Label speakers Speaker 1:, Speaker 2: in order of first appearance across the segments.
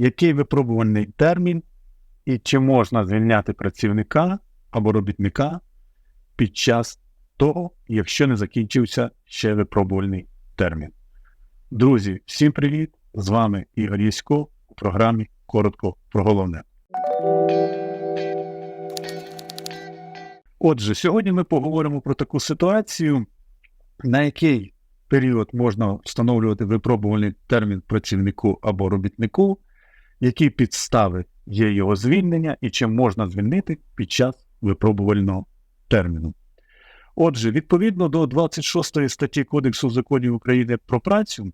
Speaker 1: який випробувальний термін і чи можна звільняти працівника або робітника під час того, якщо не закінчився ще випробувальний термін. Друзі, всім привіт! З вами Ігор Єсько у програмі Коротко про головне. Отже, сьогодні ми поговоримо про таку ситуацію, на який період можна встановлювати випробувальний термін працівнику або робітнику, які підстави є його звільнення і чим можна звільнити під час випробувального терміну. Отже, відповідно до 26 статті Кодексу законів України про працю,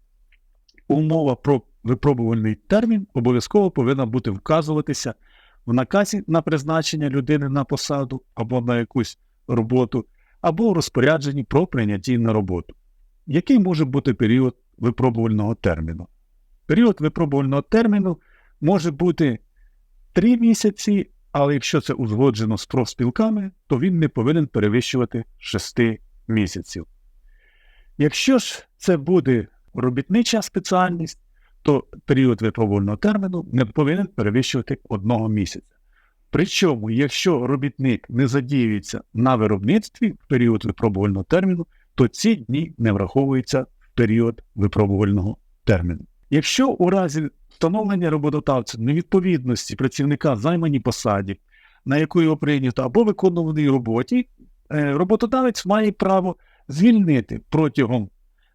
Speaker 1: умова про випробувальний термін обов'язково повинна бути вказуватися в наказі на призначення людини на посаду або на якусь роботу, або в розпорядженні про прийняття на роботу. Який може бути період випробувального терміну? Період випробувального терміну може бути 3 місяці, але якщо це узгоджено з профспілками, то він не повинен перевищувати 6 місяців. Якщо ж це буде робітнича спеціальність, то період випробувального терміну не повинен перевищувати одного місяця. Причому, якщо робітник не задіюється на виробництві в період випробувального терміну, то ці дні не враховуються в період випробувального терміну. Якщо у разі встановлення роботодавця невідповідності працівника займаній посаді, на яку його прийнято або виконуваній роботі, е, роботодавець має право звільнити протягом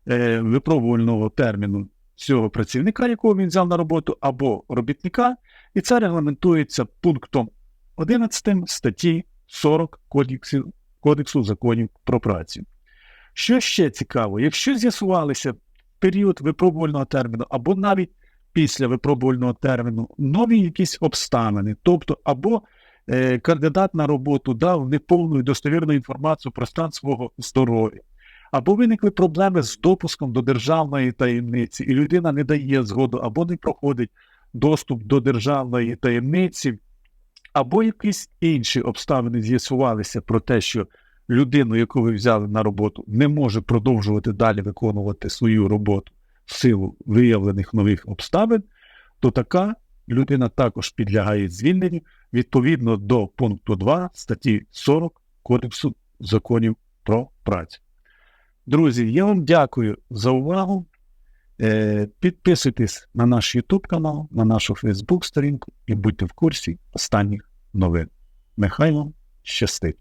Speaker 1: е, випробувального терміну цього працівника, якого він взяв на роботу, або робітника, і це регламентується пунктом 11 статті 40 Кодексу, Кодексу законів про працю. Що ще цікаво, якщо з'ясувалися період випробувального терміну, або навіть після випробувального терміну нові якісь обставини, тобто або е, кандидат на роботу дав неповну і достовірну інформацію про стан свого здоров'я, або виникли проблеми з допуском до державної таємниці, і людина не дає згоду, або не проходить доступ до державної таємниці, або якісь інші обставини з'ясувалися про те, що людину, яку ви взяли на роботу, не може продовжувати далі виконувати свою роботу в силу виявлених нових обставин, то така людина також підлягає звільненню відповідно до пункту 2 статті 40 Кодексу законів про працю. Друзі, я вам дякую за увагу. Е, Підписуйтесь на наш YouTube канал, на нашу Facebook сторінку і будьте в курсі останніх новин. Нехай вам щастить!